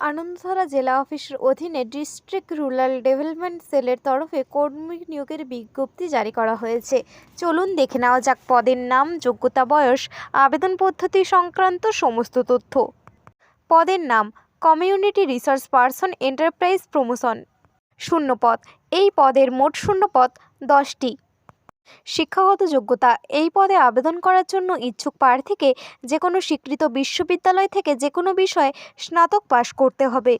আনন্দধারা জেলা অফিসের অধীনে ডিস্ট্রিক্ট রুরাল ডেভেলপমেন্ট সেলের তরফে কর্মী নিয়োগের বিজ্ঞপ্তি জারি করা হয়েছে। চলুন দেখে নেওয়া যাক পদের নাম, যোগ্যতা, বয়স, আবেদন পদ্ধতি সংক্রান্ত সমস্ত তথ্য। পদের নাম, community research person enterprise promotion. শূন্যপদ এই পদের মোট শূন্যপদ দশটি। শিক্ষাগত যোগ্যতা। এই পদে আবেদন করার জন্য ইচ্ছুক প্রার্থীকে যে কোনো স্বীকৃত বিশ্ববিদ্যালয় থেকে যে কোনো বিষয়ে স্নাতক পাশ করতে হবে।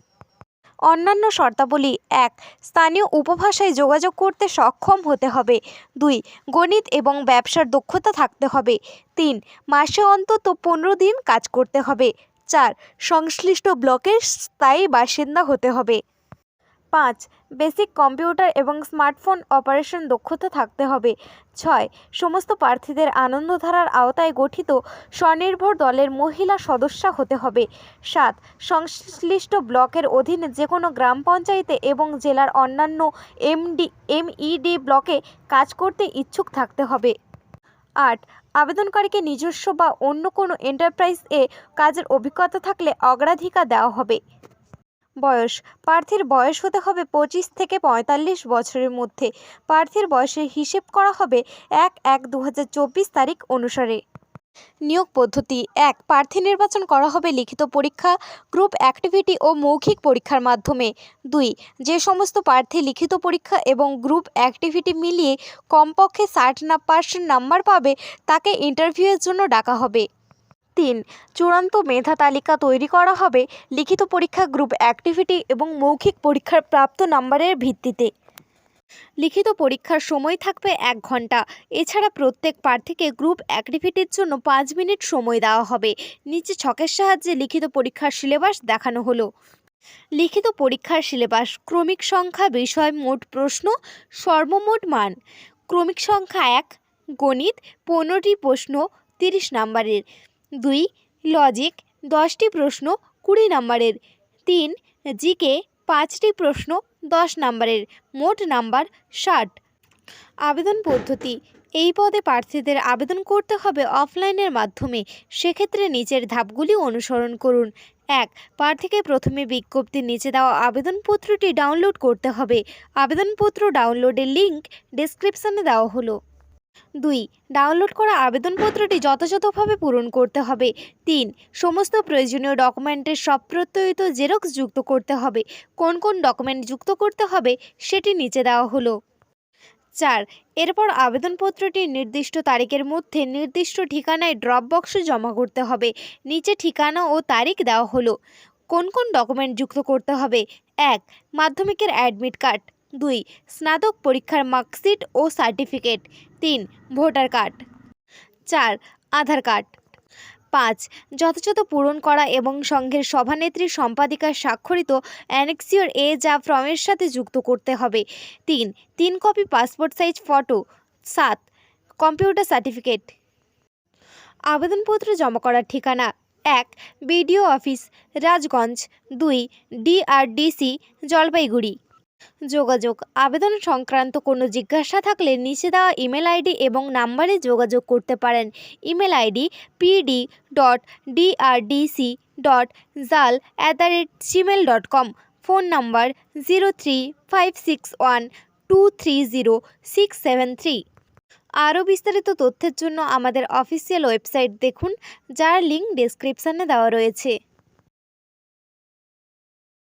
অন্যান্য শর্তাবলী এক, স্থানীয় উপভাষায় যোগাযোগ করতে সক্ষম হতে হবে। দুই, গণিত এবং ব্যবসার দক্ষতা থাকতে হবে। তিন, মাসে অন্তত পনেরো দিন কাজ করতে হবে। চার, সংশ্লিষ্ট ব্লকের স্থায়ী বাসিন্দা হতে হবে। পাঁচ, বেসিক কম্পিউটার এবং স্মার্টফোন অপারেশন দক্ষতা থাকতে হবে। ছয়, সমস্ত প্রার্থীদের আনন্দধারার আওতায় গঠিত স্বনির্ভর দলের মহিলা সদস্যা হতে হবে। সাত, সংশ্লিষ্ট ব্লকের অধীনে যে কোনো গ্রাম পঞ্চায়েতে এবং জেলার অন্যান্য এমডি, এমইডি ব্লকে কাজ করতে ইচ্ছুক থাকতে হবে। আট, আবেদনকারীকে নিজস্ব বা অন্য কোনো এন্টারপ্রাইজ এ কাজের অভিজ্ঞতা থাকলে অগ্রাধিকার দেওয়া হবে। বয়স। প্রার্থীর বয়স হতে হবে পঁচিশ থেকে পঁয়তাল্লিশ বছরের মধ্যে। প্রার্থীর বয়সের হিসেব করা হবে এক এক দু তারিখ অনুসারে। নিয়োগ পদ্ধতি এক, প্রার্থী নির্বাচন করা হবে লিখিত পরীক্ষা, গ্রুপ অ্যাক্টিভিটি ও মৌখিক পরীক্ষার মাধ্যমে। দুই, যে সমস্ত প্রার্থী লিখিত পরীক্ষা এবং গ্রুপ অ্যাক্টিভিটি মিলিয়ে কমপক্ষে ষাট না পার্সেন্ট নাম্বার পাবে, তাকে ইন্টারভিউয়ের জন্য ডাকা হবে। তিন। চূড়ান্ত মেধা তালিকা তৈরি করা হবে লিখিত পরীক্ষা গ্রুপ অ্যাক্টিভিটি এবং মৌখিক পরীক্ষার প্রাপ্ত নাম্বারের ভিত্তিতে। লিখিত পরীক্ষার সময় থাকবে এক ঘণ্টা। এছাড়া প্রত্যেক প্রার্থীকে গ্রুপ অ্যাক্টিভিটির জন্য পাঁচ মিনিট সময় দেওয়া হবে। নিচে ছকের সাহায্যে লিখিত পরীক্ষার সিলেবাস দেখানো হলো। লিখিত পরীক্ষার সিলেবাস, ক্রমিক সংখ্যা, বিষয়, মোট প্রশ্ন, সর্বমোট মান। ক্রমিক সংখ্যা এক, গণিত, পনেরোটি প্রশ্ন, তিরিশ নাম্বারের। দুই লজিক দশটি প্রশ্ন কুড়ি নম্বরের। তিন, জিকে, পাঁচটি প্রশ্ন দশ নম্বরের, মোট নাম্বার ষাট। আবেদন পদ্ধতি, এই পদে প্রার্থীদের আবেদন করতে হবে অফলাইনের মাধ্যমে, সেক্ষেত্রে নিচের ধাপগুলি অনুসরণ করুন। এক, প্রার্থীকে প্রথমে বিজ্ঞপ্তির নিচে দেওয়া আবেদনপত্রটি ডাউনলোড করতে হবে। আবেদনপত্র ডাউনলোডের লিঙ্ক ডেসক্রিপশনে দেওয়া হলো। দুই ডাউনলোড করা আবেদনপত্রটি যথাযথভাবে পূরণ করতে হবে। তিন, সমস্ত প্রয়োজনীয় ডকুমেন্টের সব প্রত্যয়িত জেরক্স যুক্ত করতে হবে। কোন কোন ডকুমেন্ট যুক্ত করতে হবে সেটি নিচে দেওয়া হলো। চার, এরপর আবেদনপত্রটি নির্দিষ্ট তারিখের মধ্যে নির্দিষ্ট ঠিকানায় ড্রপ বক্সে জমা করতে হবে। নিচে ঠিকানা ও তারিখ দেওয়া হলো। কোন কোন ডকুমেন্ট যুক্ত করতে হবে? এক, মাধ্যমিকের অ্যাডমিট কার্ড। দুই, স্নাতক পরীক্ষার মার্কশিট ও সার্টিফিকেট। তিন, ভোটার কার্ড। চার, আধার কার্ড। পাঁচ, যথাযথ পূরণ করা এবং সংঘের সভানেত্রী সম্পাদিকার স্বাক্ষরিত অ্যানেক্সিওর এ যা ফর্মের সাথে যুক্ত করতে হবে। তিন তিন কপি পাসপোর্ট সাইজ ফটো। সাত, কম্পিউটার সার্টিফিকেট। আবেদনপত্র জমা করার ঠিকানা এক, বিডিও অফিস, রাজগঞ্জ। দুই, ডিআরডিসি, জলপাইগুড়ি। যোগাযোগ। আবেদন সংক্রান্ত কোনো জিজ্ঞাসা থাকলে নিচে দেওয়া ইমেল আইডি এবং নাম্বারে যোগাযোগ করতে পারেন। Email ID PD dot DRDC dot জাল at the rate Gmail dot com phone number zero three five six one two three zero six seven three আরও বিস্তারিত তথ্যের জন্য আমাদের অফিসিয়াল ওয়েবসাইট দেখুন, যার লিঙ্ক ডেসক্রিপশানে দেওয়া রয়েছে।